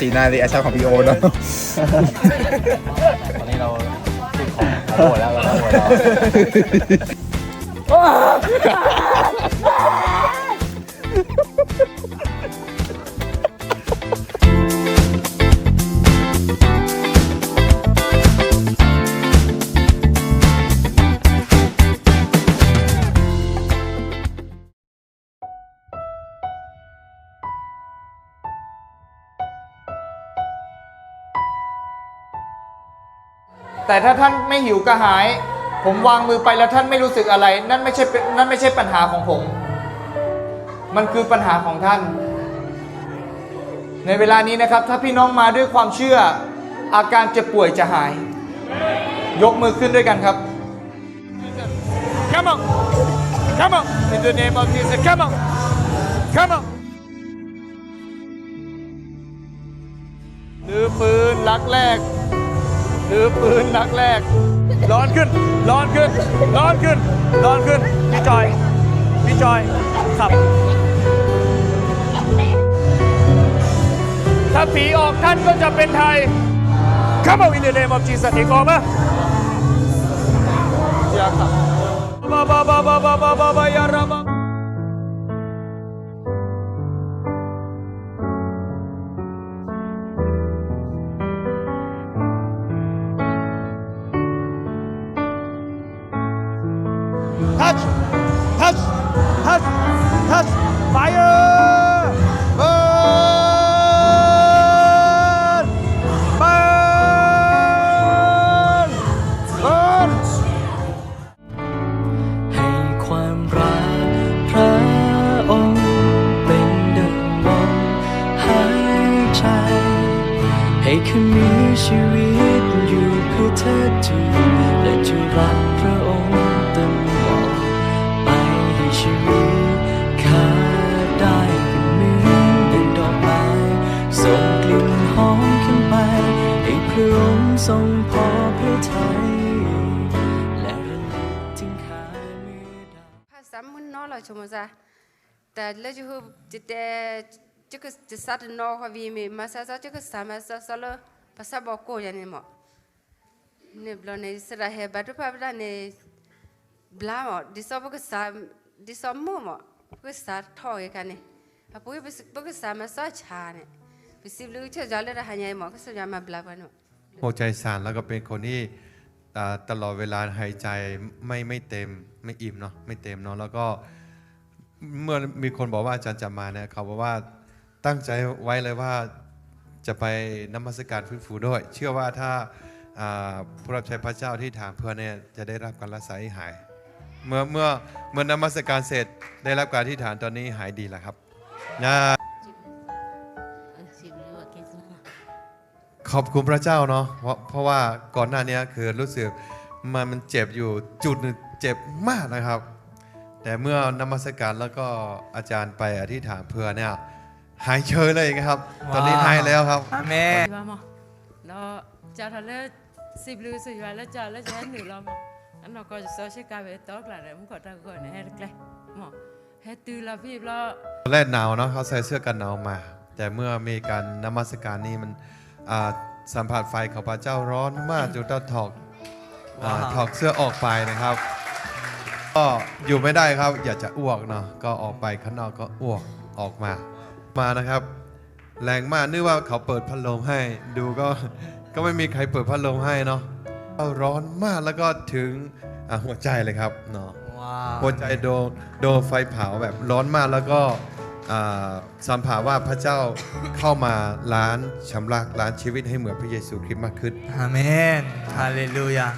สีหน้ารีแอคชั่นของพี่โอเนาะตอนนี้เราติดของโหดแล้วเราโหดแล้ว แต่ถ้าท่านไม่หิวกระหาย ผมวางมือไปแล้วท่านไม่รู้สึกอะไร นั่นไม่ใช่เป็นนั่นไม่ใช่ปัญหาของผม มันคือปัญหาของท่าน ในเวลานี้นะครับ ถ้าพี่น้องมาด้วยความเชื่อ อาการเจ็บป่วยจะหาย ยกมือขึ้นด้วยกันครับ Come on Come on in the name of Jesus Come on Come on หรือปืนลักแรก หรือปืนนักแรก ร้อนขึ้น ร้อนขึ้น ร้อนขึ้น ร้อนขึ้น พี่จอย พี่จอย ขับ ถ้าผีออกท่านก็จะเป็นไทย Come on in the name of Jesus อีกออกมาอย่าขับบาบาบาบาบาบาบาบายาราบา touch touch touch touch fire Pas mun no la chomo sa. Ta le ju hu te chu ku te sa de no ha vi mi ma sa sa chu ku sa ma sa sa lo pa sa bo ko ya ni mo. Ne blo ne sa ra he ba tu pa bla ne bla mo di so bo ku sa di so mo mo. Ku sa tho ye ka ne. Pa pu bu bu ku sa ma sa cha ne. Bi si lu che ja le ra ha nyai mo ku sa ja ma bla ba no. หัวใจสั่นแล้วก็เป็นคนที่อ่า ตลอดเวลาหายใจไม่ไม่เต็มไม่อิ่มเนาะไม่เต็มเนาะแล้วก็เมื่อมีคนบอกว่าอาจารย์จะมาเนี่ยเขาบอกว่าตั้งใจไว้เลยว่าจะไปนมัสการฟื้นฟูด้วย เชื่อว่าถ้าผู้รับใช้พระเจ้าที่ถามเพื่อนเนี่ยจะได้รับการรักษาให้หาย เมื่อเมื่อเมื่อนมัสการเสร็จได้รับการที่ฐานตอนนี้หายดีแล้วครับนะ ขอบคุณพระเจ้าเนาะเพราะเพราะว่าก่อนหน้านี้คือรู้สึกมันมันเจ็บอยู่จุดหนึ่งเจ็บมากนะครับ แต่เมื่อนมัสการแล้วก็อาจารย์ไปอธิษฐานเพื่อเนี่ยหายเฉยเลยครับ ตอนนี้หายแล้วครับ Amen Vamos. Lo cha thật là xịp lưu sự vài là cha là cha nữ lo mà. Anh nó có số sẽ cả về tốt là để muốn có ta gọi này hết cái. Mà hết từ là vì lo ตอนแรกหนาวเนาะเขาใส่เสื้อกันหนาวมา แต่เมื่อมีการนมัสการนี่มันอ่า สัมผัสไฟของพระเจ้าร้อนมากจนต้องถอดอ่าถอดเสื้อออกไปนะครับ ก็อยู่ไม่ได้ครับอยากจะอ้วกเนาะก็ออกไปข้างนอกก็อ้วกออกมามานะครับ แรงมากนึกว่าเขาเปิดพัดลมให้ ดูก็ก็ไม่มีใครเปิดพัดลมให้เนาะก็ร้อนมากแล้วก็ถึงอะหัวใจเลยครับเนาะหัวใจโดนโดนไฟเผาแบบร้อนมากแล้วก็อ่า สัมผัสว่าพระเจ้าเข้ามาล้านชำระล้านชีวิตให้เหมือนพระเยซูคริสต์มากขึ้นอาเมนฮาเลลูยา